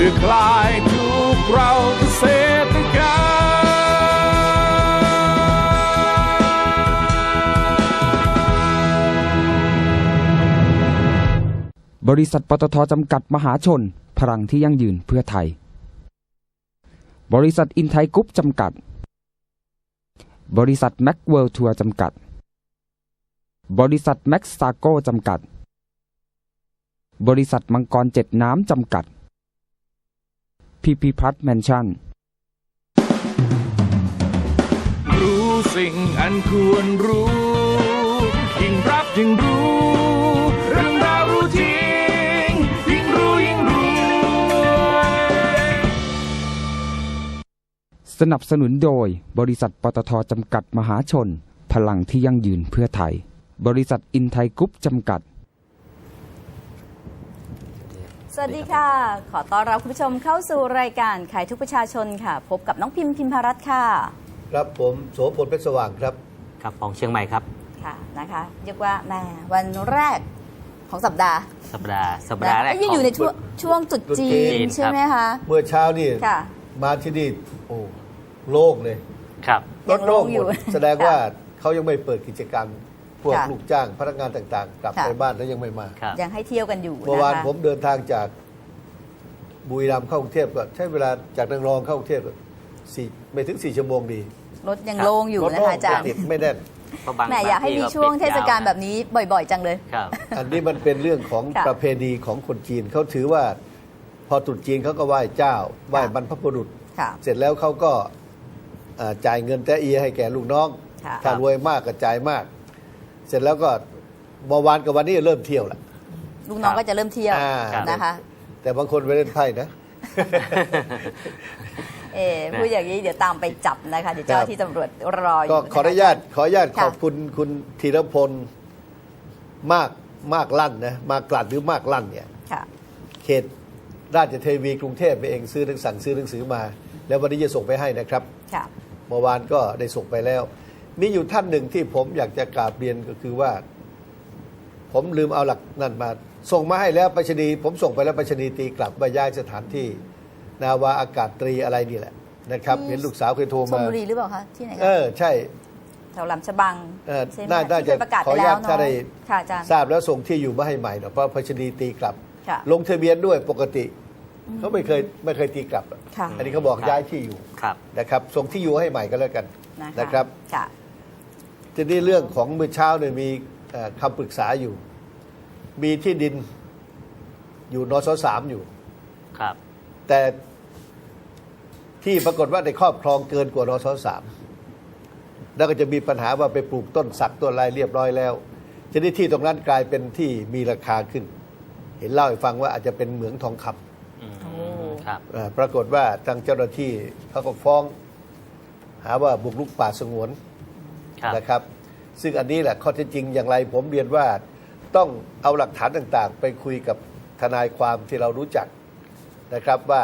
รือคลายทุกเราเกษตรกรรมบริษัทปตทจำกัดมหาชน พลังที่ยั่งยืนเพื่อไทย บริษัทอินไทยกรุ๊ปจำกัด บริษัทแม็กเวิลด์ทัวร์จำกัด บริษัทแม็กซาโกจำกัด บริษัทมังกรเจ็ดน้ำจำกัด พีพีพัฒน์แมนชั่น รู้สิ่งอันควรรู้ ยิ่งรับยิ่งรู้ เรื่องราวรู้จริง ยิ่งรู้ยิ่งรวยสนับสนุนโดยบริษัทปตทจำกัดมหาชน พลังที่ยั่งยืนเพื่อไทย บริษัทอินไทยกรุ๊ปจำกัด สวัสดีค่ะ ขอต้อนรับคุณผู้ชมเข้าสู่รายการขายทุกประชาชนค่ะ พบกับน้องพิมพ์พิมพารัตน์ค่ะ ครับผมโสพลเพชรสว่างครับ ครับปองเชียงใหม่ครับ ค่ะนะคะเรียกว่าแหมวันแรกของสัปดาห์ สัปดาห์สัปดาห์แรกนะยังอยู่ในช่วงช่วงตรุดจีตรุษจีนนใช่ไหมคะ เมื่อเช้านี่ค่ะมาที่นี่โอ้โล่งเลย ครับรถโล่งหมยังโล่งอยู่ดแสดงว่าเขายังไม่เปิดกิจกรรม พวกค่ะ ลูกจ้างพนักงานต่างๆ กลับค่ะ ไปบ้านแล้วยังไม่มาครับ ยังให้เที่ยวกันอยู่เมื่อนะวานคะผมเดินทางจากบุรีรัมย์เข้ากรุงเทพก็ใช้เวลาจากนางรองเข้ากรุงเทพก็สี่ไม่ถึงสี่ชั่วโมงดีรถยังครับ โล่งอยู่รถนะโล่คะอาจารย์ติดไม่แน่น เพราะบางแหมอยากให้มีบงช่วงปิดเทศกาลยแบบนี้บ่อย ๆ จังเลย ครับ อันนี้มันเป็นเรื่องของค่ะประเพณีของคนจีนเขาถือว่า พอตรุษจีนเขาก็ไหว้เจ้าไหว้บรรพบุรุษ ค่ะ เสร็จแล้วเขาก็อ่าจ่ายเงินแต่เอียให้แก่ลูกน้อง ค่ะ ถ้ารวยมากก็จ่ายมาก เสร็จแล้วก็เมื่อวานกับวันนี้เริ่มเที่ยวละลูกน้องก็จะเริ่มเที่ยวอ่านะคะ แต่บางคนไปเล่นไพ่นะ เออพูดอย่างนี้เดี๋ยวตามไปจับนะคะเดี๋ยวเจ้าหน้าที่ตำรวจรออยู่ก็นะคะขออนุญาตขออนุญาตค่ะขอบคุณคุณธีรพลมากมากลั่นนะมากกลั่นหรือมากลั่นเนี่ยค่ะเขตราชเทวีกรุงเทพไปเองซื้อหนังสั่งซื้อหนังสือมา แล้ววันนี้จะส่งไปให้นะครับค่ะเมื่อวานก็ได้ส่งไปแล้ว มีอยู่ท่านหนึ่งที่ผมอยากจะกราบเรียนก็คือว่า ผมลืมเอาหลักนั่นมา ส่งมาให้แล้วไปรษณีย์ผมส่งไปแล้วไปรษณีย์ตีกลับว่าย้ายสถานที่ นาวาอากาศตรีอะไรนี่แหละนะครับ ที่ เห็นลูกสาวเคยโทรชลมาบุรีหรือเปล่าคะที่ไหนเอคะอใช่ แถวลำฉบังเออใช่ไหมน่าคะน่าที่จะเคยประกาศขอไปอนุแล้ญาวตเนาะถ้าได้ ค่ะอาจารย์ ทราบแล้วส่งที่อยู่มาให้ใหม่เนาะเพราะพัชนีย์ตีกลับ ค่ะลงทะเบียนด้วยปกติเขาไม่เคยไม่เคยตีกลับค่ะ อันนี้เขาบอกครับย้ายที่อยู่ครับ นะครับส่งที่อยู่ให้ใหม่ก็แล้วกันนะคะนะครับ ค่ะ ทีนี้เรื่องของเมื่อเช้าเนี่ยมีเอ่อคำปรึกษาอยู่ มีที่ดินอยู่นสสามอยู่ ครับ แต่ที่ปรากฏว่าได้ครอบครองเกินกว่านสสามแล้วก็จะมีปัญหาว่าไปปลูกต้นสักต้นอะไรเรียบร้อยแล้วทีนี้ที่ตรงนั้นกลายเป็นที่มีราคาขึ้น เห็นเล่าให้ฟังว่าอาจจะเป็นเหมืองทองคำอืมโอ้ครับเอ่อปรากฏว่าทางเจ้าหน้าที่เขาก็ฟ้อง หาว่าบุกรุกป่าสงวนครับ นะครับ ซึ่งอันนี้แหละข้อเท็จจริงอย่างไรผมเรียนว่าต้องเอาหลักฐานต่างๆ ไปคุยกับทนายความที่เรารู้จักนะครับว่า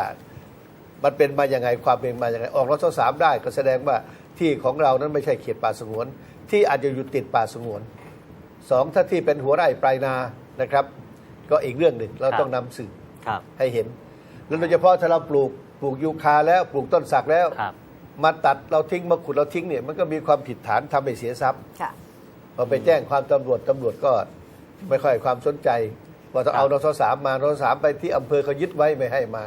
มันเป็นมาอย่างไงความเป็นมาอย่างไงออกรถสามได้ก็แสดงว่าที่ของเรานั้นไม่ใช่เขตป่าสงวน ที่อาจจะอยู่ติดป่าสงวนสองถ้าที่เป็นหัวไร่ปลายนานะครับ ก็อีกเรื่องหนึ่งเราต้องนำสื่อครับให้เห็น แล้วโดยเฉพาะถ้าเราปลูกปลูกยูคาแล้วปลูกต้นสักแล้วครับ มาตัดเราทิ้งมาขุดเราทิ้งเนี่ยมันก็มีความผิดฐานทำให้เสียทรัพย์ค่ะพอไปแจ้งความตำรวจตำรวจก็ไม่ค่อยให้ความสนใจ ว่าต้องเอานสสามมานสสามไปที่อำเภอเขายึดไว้ไม่ให้มา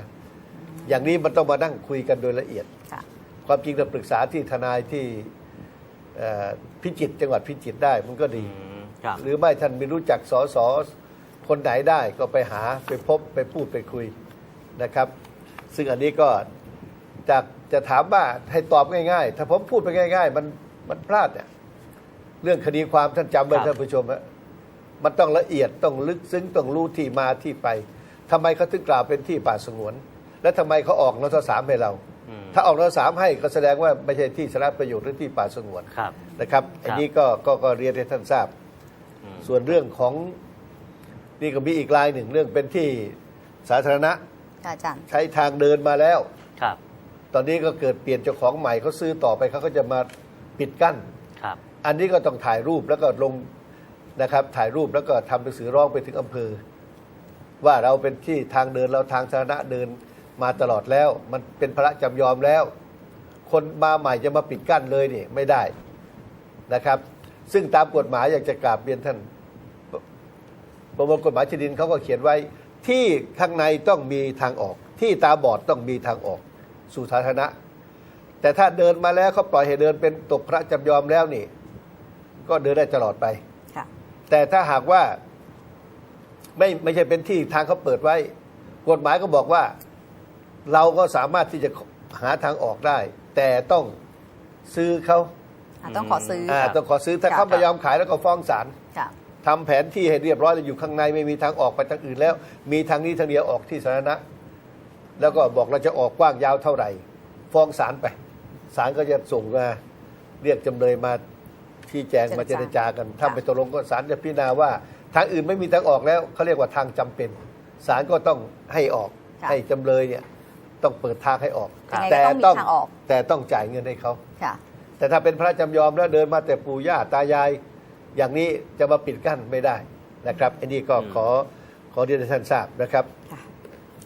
อย่างนี้มันต้องมานั่งคุยกันโดยละเอียดค่ะความจริงเราปรึกษาที่ทนายที่เอ่อพิจิตรจังหวัดพิจิตรได้มันก็อืดีมครับหรือไม่ท่านไม่รู้จักสอสอคนไหนได้ก็ไปหาไปพบไปพูดไปคุยนะครับ ซึ่งอันนี้ก็จาก จะถามว่าให้ตอบง่ายๆ ถ้าผมพูดไปง่าย ๆ มันมันพลาดเนี่ยเรื่องคดีความท่านจำไว้ครับท่านผู้ชมฮะมันต้องละเอียดต้องลึกซึ้งต้องรู้ที่มาที่ไปทำไมเขาถึงกล่าวเป็นที่ป่าสงวน และทำไมเขาออกนสสามให้เราอืมถ้าออกนสสามให้ก็แสดงว่าไม่ใช่ที่สาธารณประโยชน์หรือที่ป่าสงวนครับนะครับ อันนี้ก็ก็ก็เรียนให้ท่านทราบอืมส่วนเรื่องของนี่ก็มีอีกรายหนึ่งเรื่องเป็นที่สาธารณะค่ะอาจารย์ใช้ทางเดินมาแล้วครับ ตอนนี้ก็เกิดเปลี่ยนเจ้าของใหม่เขาซื้อต่อไปเขาก็จะมาปิดกั้น ครับ อันนี้ก็ต้องถ่ายรูปแล้วก็ลงนะครับ ถ่ายรูปแล้วก็ทำหนังสือร้องไปถึงอำเภอ ว่าเราเป็นที่ทางเดินเราทางสาธารณะเดินมาตลอดแล้ว มันเป็นพระจำยอมแล้ว คนมาใหม่จะมาปิดกั้นเลยนี่ไม่ได้นะครับ ซึ่งตามกฎหมายอยากจะกราบเรียนท่านประมวลกฎหมายที่ดินเขาก็เขียนไว้ที่ข้างในต้องมีทางออก ที่ตาบอดต้องมีทางออก สู่สาธารณะ แต่ถ้าเดินมาแล้วเขาปล่อยให้เดินเป็นตกพระจำยอมแล้วนี่ ก็เดินได้ตลอดไปค่ะแต่ถ้าหากว่าไม่ไม่ใช่เป็นที่ทางเขาเปิดไว้ กฎหมายก็บอกว่า เราก็สามารถที่จะหาทางออกได้ แต่ต้องซื้อเขาอะต้องขอซื้ออ่าต้องขอซื้อถ้าครับเขาไม่ยอมขายแล้วก็ฟ้องศาลค่ะทำแผนที่ให้เรียบร้อยแล้วอยู่ข้างในไม่มีทางออกไปทางอื่นแล้ว มีทางนี้ทางเดียวออกที่สาธารณะ แล้วก็บอกเราจะออกกว้างยาวเท่าไหร่ ฟ้องศาลไปศาลก็จะส่งมาเรียกจำเลยมาที่แจงมาเจรจากันถ้าค่ะไปตกลงก็ศาลจะพิจารณาว่า ทางอื่นไม่มีทางออกแล้วเขาเรียกว่าทางจำเป็นศาลก็ต้องให้ออกค่ะให้จำเลยเนี่ยต้องเปิดทางให้ออกยังไงก็แต่ต้องมีทางออกแต่ต้องจ่ายเงินให้เขาค่ะแต่ถ้าเป็นพระจำยอมแล้วเดินมาแต่ปู่ย่าตายาย อย่างนี้จะมาปิดกั้นไม่ได้นะครับ อันนี้ก็อืมขอขอเรียนให้ท่านทราบนะครับ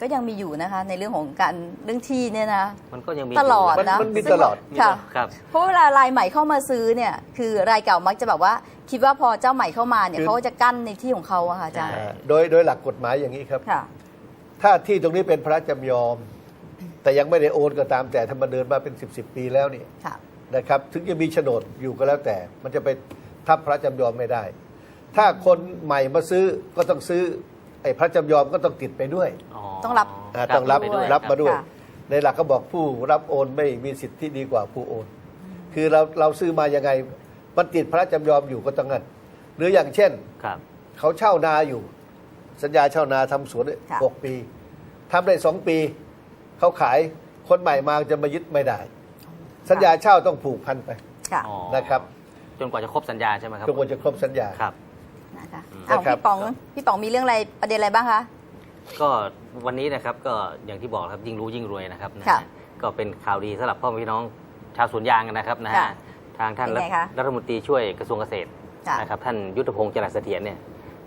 ก็ยังมีอยู่นะคะ ในเรื่องของการเรื่องที่เนี่ยนะ มันก็ยังมีตลอดยู่นะมันมีซึ่งตลอดค่ะครับเพราะเวลารายใหม่เข้ามาซื้อเนี่ยคือรายเก่ามักจะแบบว่า คิดว่าพอเจ้าใหม่เข้ามาเนี่ยคือเขาก็จะกั้นในที่ของเขาอะค่ะอาจารย์ใช่อ่าโดยโดยหลักกฎหมายอย่างนี้ครับค่ะถ้าที่ตรงนี้เป็นพระจำยอม แต่ยังไม่ได้โอนก็ตามแต่ถ้ามาเดินมาเป็นสิบสิบปีแล้วนี่ค่ะนะครับ ถึงจะมีโฉนดอยู่ก็แล้วแต่ มันจะไปทับพระจำยอมไม่ได้ ถ้าคนใหม่มาซื้อก็ต้องซื้อ ไอ้พระจำยอมก็ต้องติดไปด้วยต้องรับ อ่าต้องรับไปด้วย รับมาด้วย ค่ะ ในหลักก็บอกผู้รับโอนไม่มีสิทธิดีกว่าผู้โอน คือเราเราซื้อมายังไงมันติดพระจำยอมอยู่ก็ต้องงั้นหรืออย่างเช่น ครับ เขาเช่านาอยู่ สัญญาเช่านาทำสวนเนี่ยค่ะ หกปีทำได้สองปี เขาขายคนใหม่มาจะมายึดไม่ได้ สัญญาเช่าต้องผูกพันไปค่ะ อ๋อนะครับจนกว่าจะครบสัญญาใช่ไหมครับจนกว่าจะครบสัญญา ครับ นะคะอืมอ้าวนะครับ พี่ป๋องพี่ป๋องมีเรื่องอะไรประเด็นอะไรบ้างคะ ก็วันนี้นะครับก็อย่างที่บอกครับยิ่งรู้ยิ่งรวยนะครับนะค่ะฮะก็เป็นข่าวดีสำหรับพ่อแม่พี่น้องชาวสวนยางนะครับนะฮะค่ะทางท่านเป็นไงคะ รัฐมนตรีช่วยกระทรวงเกษตรค่ะนะครับท่านยุทธพงศ์จรัสเสถียรเนี่ย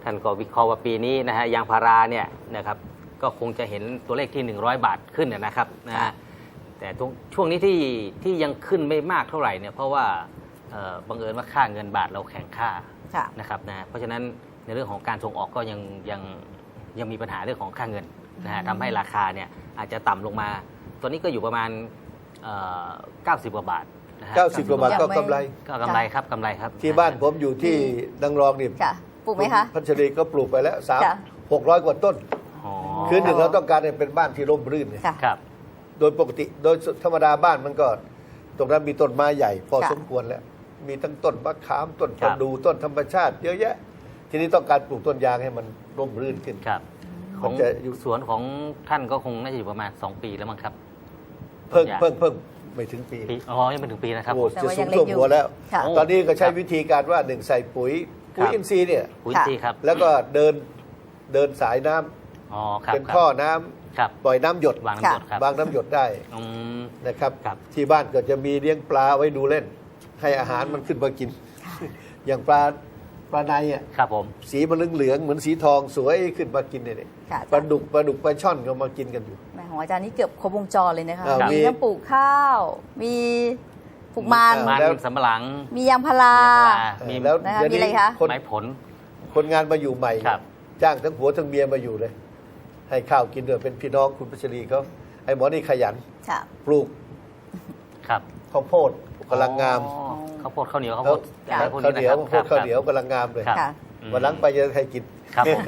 ท่านก็วิเคราะห์ว่าปีนี้นะฮะยางพาราเนี่ยนะครับก็คงจะเห็นตัวเลขที่ 100 บาทขึ้นนะนะครับนะค่ะฮะแต่ตรงช่วงนี้ที่ที่ยังขึ้นไม่มากเท่าไหร่เนี่ยเพราะว่าเอ่อบังเอิญว่าค่าเงินบาทเราแข็งค่าค่ะ นะครับนะเพราะฉะนั้นในเรื่องของการส่งออกก็ยังยังยังมีปัญหาเรื่องของค่าเงินนะฮะอืมทำให้ราคาเนี่ยอาจจะต่ำลงมา ตอนนี้ก็อยู่ประมาณเอ่อ90กว่าบาทนะฮะ90กว่าบาทก็กำไรก็กำไรครับกำไรครับ ที่บ้านผมอยู่ที่ดังรองนี่ค่ะปลูกไหมคะพัชรีก็ปลูกไปแล้วสามค่ะหกร้อยกว่าต้นอ๋อคือหนึ่งเราต้องการให้เป็นบ้านที่ร่มรื่นเนี่ยค่ะครับโดยปกติโดยธรรมดาบ้านมันก็ตรงนั้นมีต้นไม้ใหญ่ พอค่ะสมควรแล้ว มีทั้งต้นมะขามต้นคปรับระดูต้นธรรมชาติเยอะแยะ ทีนี้ต้องการปลูกต้นยางให้มันร่มรื่นขึ้นครับ ของมันจะอยู่สวนของท่านก็คงน่าจะอยู่ประมาณ 2 ปีแล้วมั้งครับ เพิ่งต้นยางเพิ่งเพิ่งไม่ถึงปีปีอ๋อยังไม่ถึงปีนะครับโอ้แต่จะว่าสูยังงเล็กท่วมอยู่หัวแล้วค่ะโอ้ตอนนี้ก็ใช้ครับวิธีการว่าหนึ่งใส่ปุ๋ยปุ๋ยครับอินทรีย์เนี่ยปุ๋ยซีย์ครับแล้วก็เดินเดินสายน้ำอ๋อครับเป็นครับท่อน้ำครับปล่อยน้ำหยดวางน้ำหยดครับบางน้ำหยดได้อืมนะครับครับ ที่บ้านก็จะมีเลี้ยงปลาไว้ดูเล่น ให้อาหารมันขึ้นมากิน อย่างปลาปลาในอะครับผม สีมันเหลืองๆเหมือนสีทองสวยขึ้นมากินเนี่ยค่ะปลาดุกปลาดุกปลาช่อนก็มากินกันอยู่ แหมของอาจารย์นี่เกือบครบวงจรเลยนะคะอ่ามีมีทั้งปลูกข้าว มีปลูกมันอ่ามันแล้ว สำปะหลัง มียางพารามี แล้วนะคะเดี๋ยวมีอะไรคะ คนไม้ผล คนงานมาอยู่ใหม่ ครับ จ้างทั้งผัวทั้งเมียมาอยู่เลย ให้ข้าวกินด้วยเป็นพี่น้องคุณพัชรีเขาไอ้หมอนี่ขยันค่ะ ปลูกครับ ข้าวโพด กำลังงามอ๋อข้าวโพดข้าวเหนียวข้าวแล้โพวดค่ะอะไรพวกข้าวนี้เหนะนียวครับข้าวเหนียวกำลังงามเลยครับ ค่ะอืมวันหลังไปจะให้กิน ครับผม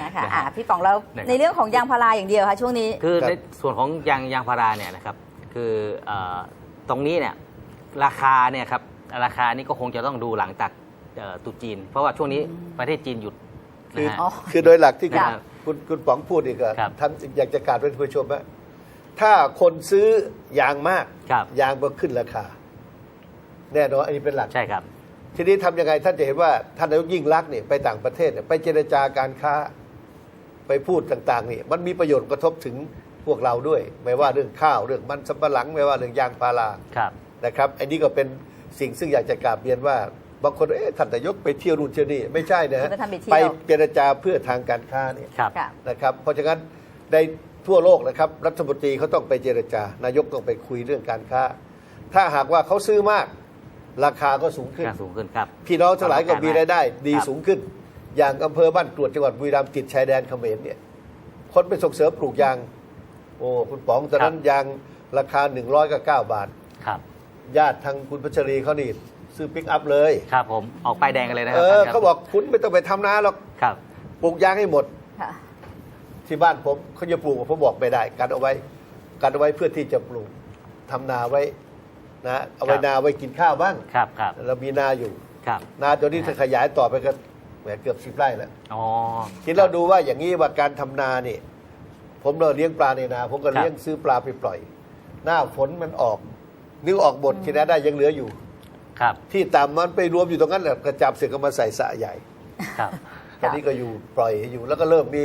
นะคะอะพี่ป๋องแล้วนะครับ ในเรื่องของยางพาราอย่างเดียวค่ะช่วงนี้ คือครับในส่วนของยางยางพาราเนี่ยนะครับคือเออตรงนี้เนี่ยราคาเนี่ยครับราคานี่ก็คงจะต้องดูหลังจากเอ่อตรุษจีน เพราะว่าช่วงนี้ประเทศจีนหยุดคือนะฮะ อ๋อ คือโดยหลักที่คุณครับคุณคุณป๋องพูดอีกอะครับท่านอยากจะกราบเป็นผู้ชมว่าถ้าคนซื้อยางมาก ครับ ยางก็ขึ้นราคา แน่นอนอันนี้เป็นหลัก ใช่ครับ ทีนี้ทำยังไงท่านจะเห็นว่าท่านนายกยิ่งรักษณ์เนี่ยไปต่างประเทศเนี่ยไปเจรจาการค้าไปพูดต่างๆนี่มันมีประโยชน์กระทบถึงพวกเราด้วย ไม่ว่าเรื่องข้าวเรื่องมันสำปะหลัง ไม่ว่าเรื่องยางพาราครับนะครับ อันนี้ก็เป็นสิ่งซึ่งอยากจะกราบเรียนว่าบางคนเอ๊ะท่านนายกไปเที่ยวนู่นเที่ยวนี่ไม่ใช่นะฮะคือไปทำไปเที่ยวไปเจรจาเพื่อทางการค้าเนี่ยครับค่ะนะครับ เพราะฉะนั้นในทั่วโลกนะครับ รัฐมนตรีเขาต้องไปเจรจา นายกต้องไปคุยเรื่องการค้า ถ้าหากว่าเขาซื้อมาก ราคาก็สูงขึ้น ค่าสูงขึ้นครับ พี่น้องทั้งหลายก็มีรายได้ ดีครับ สูงขึ้น อย่างอำเภอบ้านกรวดจังหวัดบุรีรัมย์ติดชายแดนเขมรเนี่ย คนไปส่งเสริมปลูกยาง โอ้คุณป๋องตอนนั้นยางราคา109บาท ครับญาติทางคุณพัชรีเขานี่ซื้อปิกอัพเลย ครับผมออกป้ายแดงกันเลยนะคเอรัอท่นครับเขาบอกคุณไม่ต้องไปทำนาหรอกครับ ปลูกยางให้หมด ค่ะ ที่บ้านผมเขาจะปลูกผมบอกไม่ได้กันเอาไว้กันเอาไว้เพื่อที่จะปลูกทำนาไว้ นะเอาไว้ครับนาไว้กินข้าวบ้างครับครับเรามีนาอยู่ครับนาตัวนี้ถ้าขยายต่อไปก็แหมเกือบสิบไร่แล้วอ๋อทีเราดูว่าอย่างนี้ว่าการทำนานี่ผมเราเลี้ยงปลาในนา ผมก็ครับเลี้ยงซื้อปลาไปปล่อย หน้าฝนมันออกนึกออกหมดทีนั้นได้ยังเหลืออยู่ ครับ ที่ต่ำมันไปรวมอยู่ตรงนั้นแหละกระจับเสร็จก็มาใส่สระใหญ่ ครับตอนนี้ก็อยู่ปล่อยอยู่ แล้วก็เริ่มมี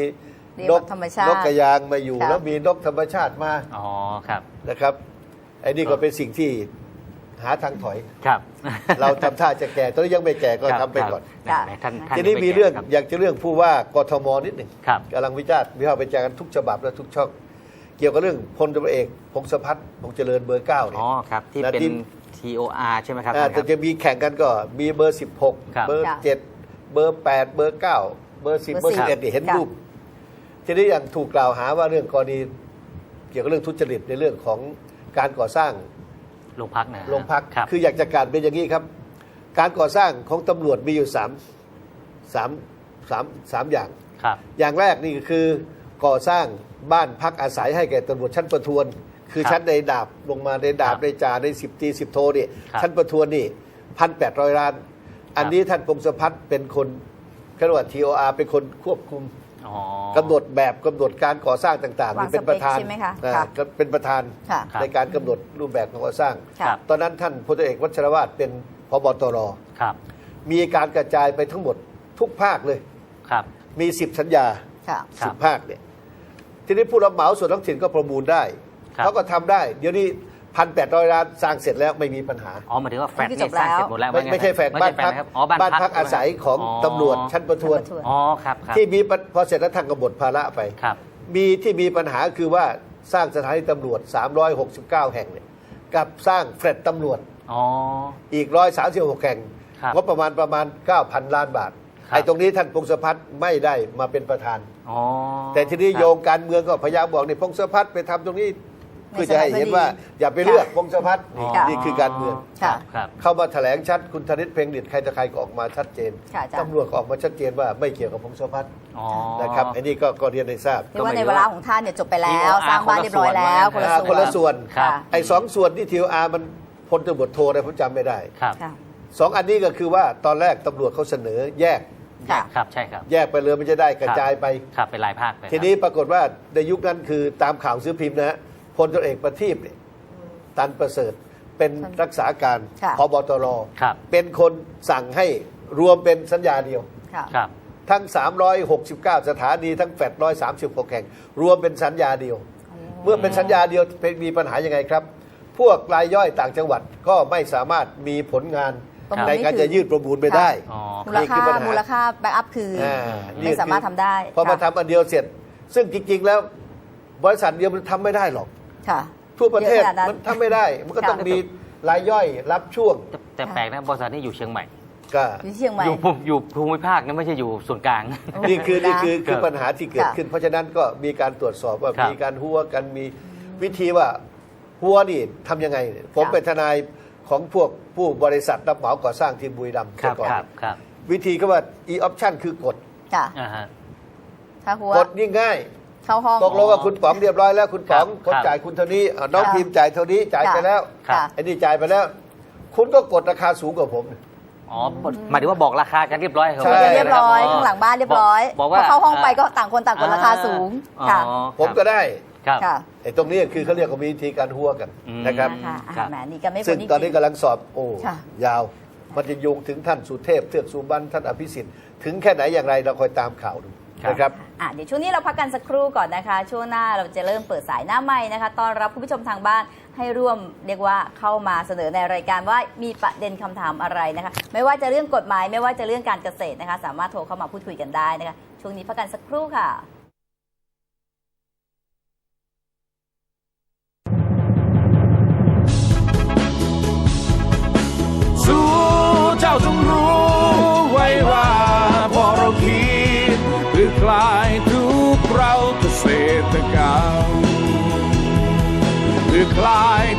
เรียกนว่ากธรรมชาตินกกระยางมาอยู่ครับแล้วมีนกธรรมชาติมาอ๋อครับนะครับไอ้นี่ก็เป็นสิ่งที่ หาทางถอย ครับเราทำท่าจะแก่ตอนนี้ยังไม่แก่ก็ครับทำไปก่อน ครับแหมท่านท่านทีนี้ยังไมีเรื่องแก่คบอยากจะเรื่องผู้ว่ากทมนิดหนึ่งครับ กำลังวิจารณ์วิพากษ์วิจารณ์กันทุกฉบับและทุกช่อง เกี่ยวกับเรื่องพลตำรวจเอกพงศพัฒน์พงษ์เจริญเบอร์เก้าเนี่ย อ๋อครับ ที่และเป็น ที่ TOR ใช่ไหมครับอ่าท่านคแต่รับ จะมีแข่งกันก็มีเบอร์ ครับ 16 เบอร์ค่ะ7 เบอร์ 8 เบอร์ 9 เบอร์ 10 เบเบออร์ร์สิบ11เนี่ยเห็นค่ะรูป ทีนี้อย่างถูกกล่าวหาว่าเรื่องกรณีเกี่ยวกับเรื่องทุจริตในเรื่องของการก่อสร้าง โรงพักนะโรงพักครับคืออยากจะการเป็นอย่างนี้ครับ การก่อสร้างของตำรวจมีอยู่สามสามสามสามอย่างครับอย่างแรกนี่คือก่อสร้างบ้านพักอาศัยให้แก่ตำรวจชั้นประทวน คือครับชั้นในดาบลงมาในดาบครับในจ่าในสิบตีสิบโทนี่ครับชั้นประทวนนี่พันแปดร้อยล้าน อันนี้ท่านพงศพัฒน์เป็นคนเขาเรียกว่าทีโออาร์เป็นคนควบคุมอ๋อ กำหนดแบบกำหนดการก่อสร้างต่างๆวางนี่เป็นประธานสเปคใช่ไหมคะอ่าค่ะก็เป็นประธานค่ะครับในการกำหนดรูปแบบของก่อสร้างค่ะครับตอนนั้นท่านพลเอกวัชรวาทเป็นพบตรครับมีการกระจายไปทั้งหมดทุกภาคเลยครับมีสิบสัญญาค่ะครับสิบภาคเนี่ยทีนี้ผู้รับเหมาส่วนท้องถิ่นก็ประมูลได้ครับเขาก็ทำได้ เดี๋ยวนี้ พันแปดร้อยล้านสร้างเสร็จแล้วไม่มีปัญหา อ๋อหมายถึงว่าแฟลตนี่นี่จบสร้างแล้วเสร็จหมดแล้ว ไม่ว่างั้นไม่ใช่แฟลตไม่บ้านใช่พักนะครับอ๋อบ้านบ้านพักใช่อาไหมศัยของอ๋อตำรวจชั้นประทวนชั้นประทวนอ๋อครับครับที่มีปัญพอเสร็จแล้วท่านก็บทภาระไปครับมีที่มีปัญหาคือว่าสร้างสถานีตำรวจ 369 แห่งเนี่ยกับสร้างแฟลตตำรวจอ๋ออีก 136 แห่งครับงบประมาณประมาณ 9,000 ล้านบาทครับไอ้ตรงนี้ท่านพงศพัฒน์ไม่ได้มาเป็นประธานอ๋อแต่ทีนี้ครับโยงการเมืองก็พยายามบอกนี่พงศพัฒน์ไปทำตรงนี้ไม่ เพื่อจะให้เห็นว่าสบายพอดีอย่าไปเลือกพงศพัฒน์นี่ค่ะ นี่คือการเมือง ค่ะ ครับ เข้ามาแถลงชัดคุณธนิตเพ็งดิตใครจะใครก็ออกมาชัดเจนค่ะอาจารย์ ตำรวจก็ออกมาชัดเจนว่าไม่เกี่ยวกับพงศพัฒน์อ๋อ นะครับอันนี้ก็ก็เรียนให้ทราบเรียกว่าก็หในมายถึงเวลาว่าของท่านเนี่ยจบไปแล้ว TOR สร้างบ้านเรียบร้อยแล้วคคนนละละส่วน คนละส่วน ครับค่ะไอ้สองส่วนที่ทีอาร์มันพลตำรวจโทอะไรผมจำไม่ได้ครับ ค่ะ สองอันนี้ก็คือว่าตอนแรกตำรวจเขาเสนอแยกค่ะ ครับ ใช่ครับ แยกไปเลยมันจะได้กระจายไป ครับเป็นลายภาคไปครับทีนี้ปรากฏว่าในยุคนั้นคือตามข่าวซื้อพิมพ์นะฮะ พลตำรวจเอกประทีปเนี่ยตันประเสริฐเป็นรักษาการค่ะ พบตรครับ เป็นคนสั่งให้รวมเป็นสัญญาเดียว ค่ะ ครับ ทั้ง 369 สถานีทั้งแฟด136 แห่ง รวมเป็นสัญญาเดียว เมื่อเป็นสัญญาเดียวเป็นมีปัญหายังไงครับ พวกรายย่อยต่างจังหวัดก็ไม่สามารถมีผลงานประมูลในการไม่ถึง จะยืดประมูลไปได้ อ๋อ มูลนี่คือค่าปัญหามูลค่าแบ็กอัพคืออานี่ไม่สามารถทำได้พอมาค่ะ ทำอันเดียวเสร็จ ซึ่งจริงๆแล้วบริษัทเดียวมันทำไม่ได้หรอก ค่ะ ทั่วประเทศเยอขนาดนั้นมันทำไม่ได้ มันก็ค่ะต้องมีรายย่อยรับช่วงแต่แต่แปลกนะบริษัทนี้อยู่เชียงใหม่ ก็อยู่ที่เชียงใหม่ อยู่อยู่ภูมิภาคนะไม่ใช่อยู่ส่วนกลาง โอ้ นี่คือนี่คือคือครับปัญหาที่เกิดค่ะขึ้น เพราะฉะนั้นก็มีการตรวจสอบว่าครับ มีการหัวกันมีวิธีว่าหัวนี่ทำยังไง ผมค่ะเป็นทนายของพวกผู้บริษัทรับเหมาก่อสร้างที่บุรีรัมย์ครับแต่ก่อนครับครับวิธีก็ว่า e option คือกด ค่ะ อ่าฮะถ้าหัว กดนี่ง่าย เข้าห้อง ตกลงกับคุณป๋องเรียบร้อยแล้วคุณป๋องครับคนจ่ายคุณเท่านี้อะน้องค่ะ พิมพ์จ่ายเท่านี้จ่ายไปแล้วค่ะ ไอ้นี่จ่ายไปแล้ว คุณก็กดราคาสูงกว่าผม อ๋อหมายถึงว่าบอกราคากันเรียบร้อยใช่ เรียบร้อยข้างหลังบ้านเรียบร้อยบอกพว่าอเข้าห้องไปก็ต่างคนต่างกดราคาสูงอ๋อค่ะผมก็ได้ครับ ค่ะไอ้ตรงนี้คือเขาเรียกว่ามีวิธีการหัวกันอืม นะครับ นะคะอะครับแหมนี่ก็ไม่ซึ่งพ้ตอนนี้จริง กำลังสอบโอ้ค่ะ ยาว มันจะโยงถึงท่านสุเทพเทือกสุบรรณท่านอภิสิทธิ์ถึงแค่ไหนอย่างไรเราคอยตามข่าวดูครับ นะครับอะเดี๋ยวช่วงนี้เราพักกันสักครู่ก่อนนะคะ ช่วงหน้าเราจะเริ่มเปิดสายหน้าใหม่นะคะต้อนรับคุณผู้ชมทางบ้านให้ร่วมเรียกว่าเข้ามาเสนอในรายการว่ามีประเด็นคำถามอะไรนะคะ ไม่ว่าจะเรื่องกฎหมาย ไม่ว่าจะเรื่องการเกษตรนะคะ สามารถโทรเข้ามาพูดคุยกันได้นะคะ ช่วงนี้พักกันสักครู่ค่ะ ษ